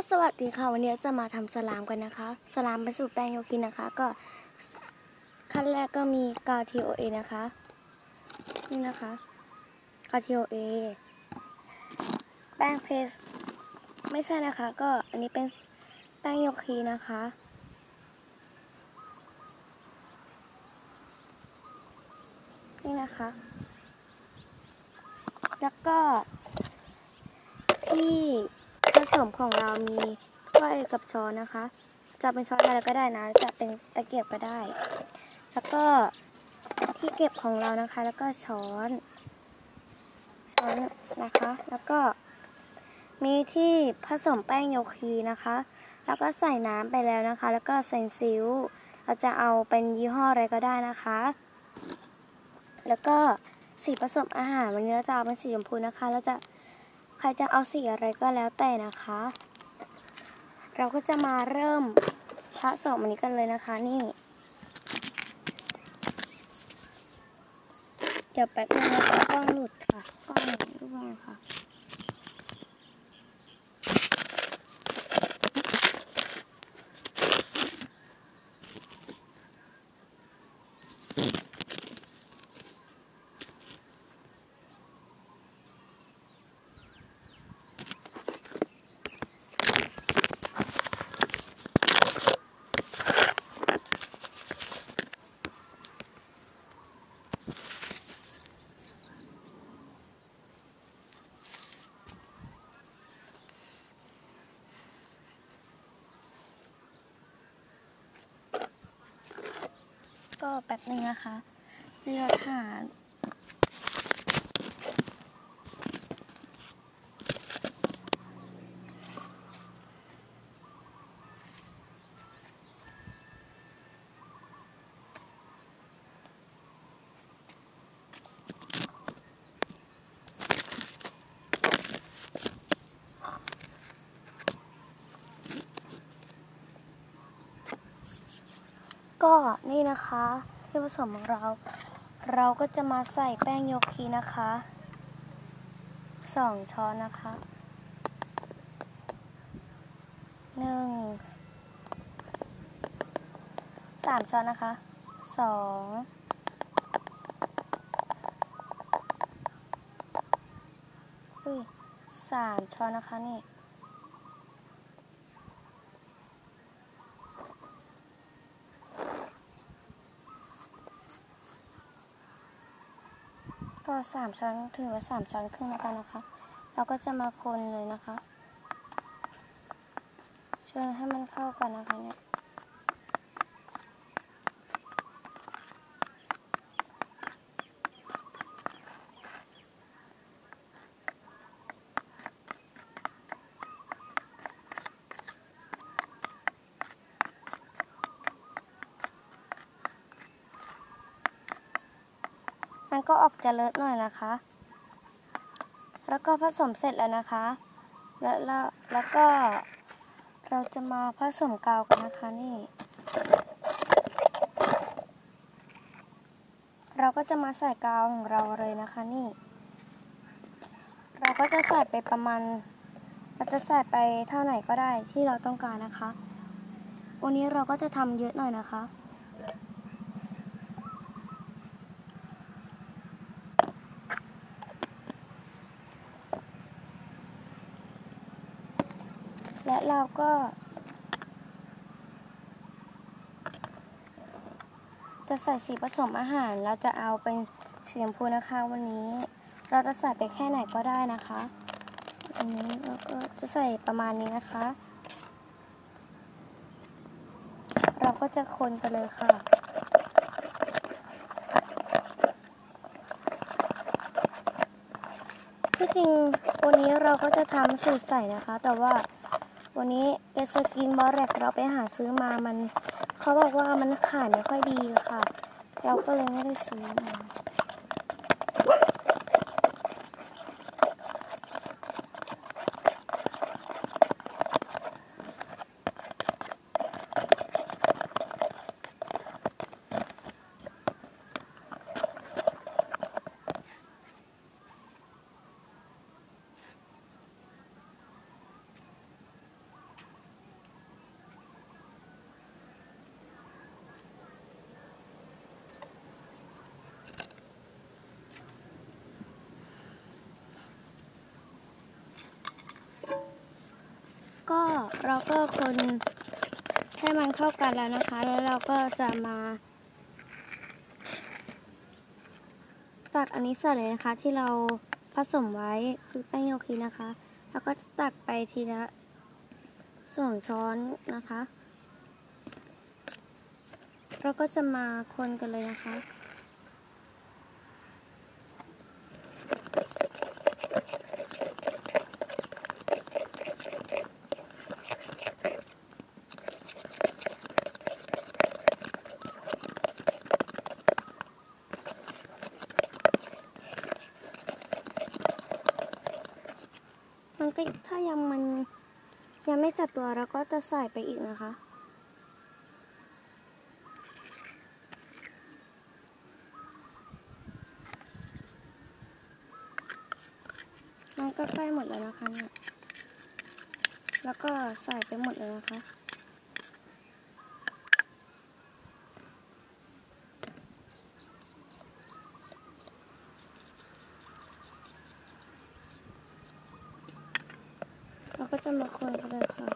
ก็สวัสดีค่ะวันนี้จะมาทำสลามกันนะคะ สลามเป็นสูตรแป้งโยกินนะคะ ก็ขั้นแรกก็มีกา TOA นะคะ นี่นะคะกา TOA แป้งเพสไม่ใช่นะคะ ก็อันนี้เป็นแป้งโยคีนะคะ นี่นะคะ แล้วก็ที่ ผสมของเรามีถ้วยกับช้อนนะคะ จะเป็นช้อนอะไรก็ได้นะ จะเป็นตะเกียบก็ได้ แล้วก็ที่เก็บของเรานะคะ แล้วก็ช้อนช้อนนะคะ แล้วก็มีที่ผสมแป้งโยคีนะคะ แล้วก็ใส่น้ำไปแล้วนะคะ แล้วก็ใส่ซิ้วเราจะเอาเป็นยี่ห้ออะไรก็ได้นะคะ แล้วก็สีผสมอาหารวันนี้เราจะเอาเป็นสีชมพูนะคะแล้วจะ ใครจะเอาสีอะไรก็แล้วแต่นะคะ เราก็จะมาเริ่มผสมอันนี้กันเลยนะคะนี่ เดี๋ยวแป๊บนึงนะคะกล้องหลุดค่ะกล้องหลุดรูปมาค่ะ ก็แป๊บนึงนะคะ เลือกหา ก็นี่นะคะที่ผสมของเรา เราก็จะมาใส่แป้งโยคีนะคะสองช้อนนะคะหนึ่งสามช้อนนะคะสองสามช้อนนะคะนี่ ก็สามช้อนถือว่าสามช้อนครึ่งแล้วกันนะคะ เราก็จะมาคนเลยนะคะชวนให้มันเข้ากันนะคะเนี่ย ก็ออกจะเลอะหน่อยนะคะ แล้วก็ผสมเสร็จแล้วนะคะ แล้วแล้วแล้วก็เราจะมาผสมกาวกันนะคะนี่ เราก็จะมาใส่กาวของเราเลยนะคะนี่ เราก็จะใส่ไปประมาณ เราจะใส่ไปเท่าไหร่ก็ได้ที่เราต้องการนะคะ วันนี้เราก็จะทำเยอะหน่อยนะคะ และเราก็ จะใส่สีผสมอาหาร เราจะเอาเป็นสีชมพูนะคะวันนี้ เราจะใส่ไปแค่ไหนก็ได้นะคะ อันนี้เราก็จะใส่ประมาณนี้นะคะ เราก็จะคนไปเลยค่ะที่จริงวันนี้เราก็จะทำสูตรใส่นะคะ แต่ว่า วันนี้เอสกินบอลแรกเราไปหาซื้อมามัน เขาบอกว่ามันขายไม่ค่อยดีค่ะ เราก็เลยไม่ได้ซื้อมา ก็เราก็คนให้มันเข้ากันแล้วนะคะ แล้วเราก็จะมา ตักอันนี้ใส่เลยนะคะ ที่เราผสมไว้คือแป้งโยคีนะคะ แล้วก็ตักไปทีละสองช้อนนะคะ เราก็จะมาคนกันเลยนะคะ มันก็ถ้ายังมันยังไม่จับตัวเราก็จะใส่ไปอีกนะคะ มันก็ใกล้หมดแล้วนะคะเนี่ย แล้วก็ใส่ไปหมดเลยนะคะ เราก็ จะมาคนกันเลยค่ะ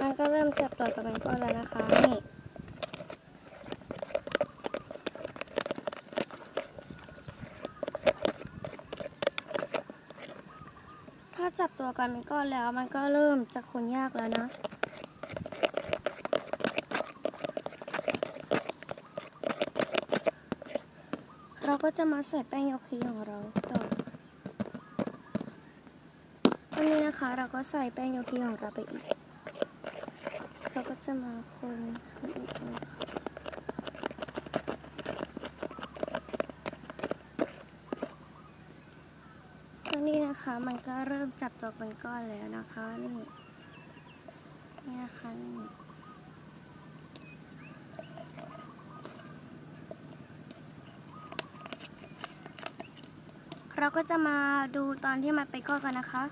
มันก็เริ่มจับตัวกับเป็นก้อนแล้วนะคะ นี่ถ้าจับตัวกันเป็นก้อนแล้ว มันก็เริ่มจะคนยากแล้วนะเราก็จะมาใส่แป้งโยคีของเราต่อ อั นี้นะคะ เราก็ใส่แป้งโยคีของเราไปอีก เราก็จะมาคนที่นี่นะคะมันก็เริ่มจับตัวเป็นก้อนแล้วนะคะนี่นี่นะคะนี่เราก็จะมาดูตอนที่มันเป็นก้อนกันนะคะ